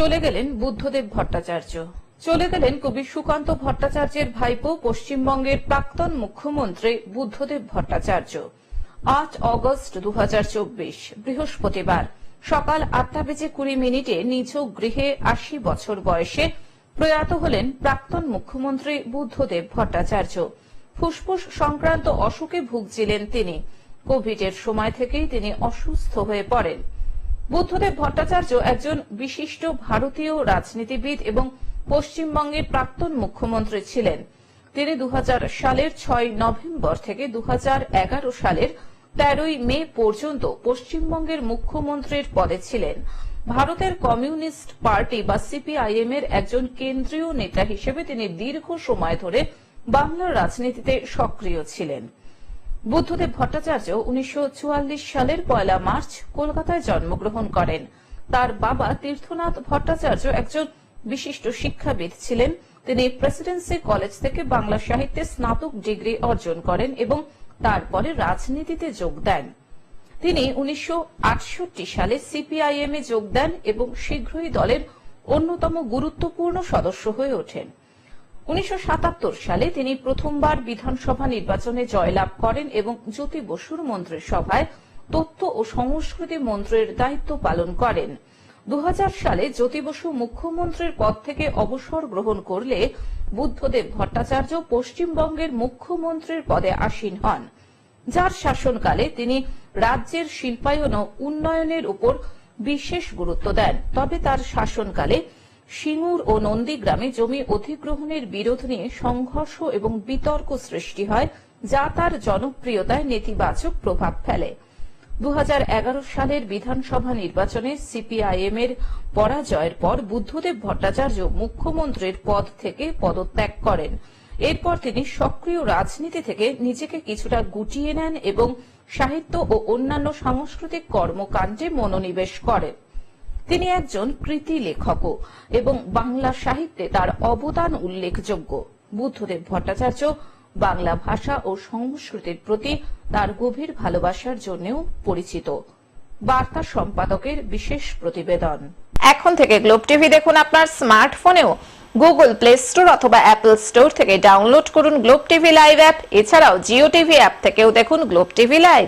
চলে গেলেন বুদ্ধদেব ভট্টাচার্য। চলে গেলেন কবি সুকান্ত ভট্টাচার্যের ভাইপো, পশ্চিমবঙ্গের প্রাক্তন মুখ্যমন্ত্রী বুদ্ধদেব ভট্টাচার্য। আট অগস্ট দু বৃহস্পতিবার, সকাল আটটা বেজে কুড়ি মিনিটে নিজ গৃহে আশি বছর বয়সে প্রয়াত হলেন প্রাক্তন মুখ্যমন্ত্রী বুদ্ধদেব ভট্টাচার্য। ফুসফুস সংক্রান্ত অসুখে ভুগছিলেন তিনি। কোভিডের সময় থেকেই তিনি অসুস্থ হয়ে পড়েন। বুদ্ধদেব ভট্টাচার্য একজন বিশিষ্ট ভারতীয় রাজনীতিবিদ এবং পশ্চিমবঙ্গের প্রাক্তন মুখ্যমন্ত্রী ছিলেন। তিনি দু সালের ছয় নভেম্বর থেকে দু হাজার এগারো সালের তেরোই মে পর্যন্ত পশ্চিমবঙ্গের মুখ্যমন্ত্রীর পদে ছিলেন। ভারতের কমিউনিস্ট পার্টি বা সিপিআইএম এর একজন কেন্দ্রীয় নেতা হিসেবে তিনি দীর্ঘ সময় ধরে বাংলার রাজনীতিতে সক্রিয় ছিলেন। বুদ্ধদেব ভট্টাচার্য উনিশশো সালের পয়লা মার্চ কলকাতায় জন্মগ্রহণ করেন। তার বাবা তীর্থনাথ ভট্টাচার্য একজন বিশিষ্ট শিক্ষাবিদ ছিলেন। তিনি প্রেসিডেন্সি কলেজ থেকে বাংলা সাহিত্যে স্নাতক ডিগ্রি অর্জন করেন এবং তারপরে রাজনীতিতে যোগ দেন। তিনি উনিশশো আটষট্টি সালে সিপিআইএম এ যোগ দেন এবং শীঘ্রই দলের অন্যতম গুরুত্বপূর্ণ সদস্য হয়ে ওঠেন। উনিশশো সাতাত্তর সালে তিনি প্রথমবার বিধানসভা নির্বাচনে জয়লাভ করেন এবং জ্যোতি বসুর মন্ত্রিসভায় তথ্য ও সংস্কৃতি মন্ত্রীর দায়িত্ব পালন করেন। দু সালে জ্যোতি বসু মুখ্যমন্ত্রীর পদ থেকে অবসর গ্রহণ করলে বুদ্ধদেব ভট্টাচার্য পশ্চিমবঙ্গের মুখ্যমন্ত্রীর পদে আসীন হন। যার শাসনকালে তিনি রাজ্যের শিল্পায়ন ও উন্নয়নের উপর বিশেষ গুরুত্ব দেন। তবে তার শাসনকালে সিঙ্গুর ও নন্দীগ্রামে জমি অধিগ্রহণের বিরোধ নিয়ে সংঘর্ষ এবং বিতর্ক সৃষ্টি হয়, যা তার জনপ্রিয়তায় নেতিবাচক প্রভাব ফেলে। দু হাজার এগারো সালের বিধানসভা নির্বাচনে সিপিআইএম এর পরাজয়ের পর বুদ্ধদেব ভট্টাচার্য মুখ্যমন্ত্রীর পদ থেকে পদত্যাগ করেন। এরপর তিনি সক্রিয় রাজনীতি থেকে নিজেকে কিছুটা গুটিয়ে নেন এবং সাহিত্য ও অন্যান্য সাংস্কৃতিক কর্মকাণ্ডে মনোনিবেশ করেন। তিনি একজন কৃতি লেখকও এবং বাংলা সাহিত্যে তার অবদান উল্লেখযোগ্য। বুদ্ধদেব ভট্টাচার্য বাংলা ভাষা ও সংস্কৃতির প্রতি তার গভীর ভালোবাসার জন্যও পরিচিত। বার্তা সম্পাদকের বিশেষ প্রতিবেদন। এখন থেকে গ্লোব টিভি দেখুন আপনার স্মার্টফোনেও। গুগল প্লে স্টোর অথবা অ্যাপল স্টোর থেকে ডাউনলোড করুন গ্লোব টিভি লাইভ অ্যাপ। এছাড়াও জিও টিভি অ্যাপ থেকেও দেখুন গ্লোব টিভি লাইভ।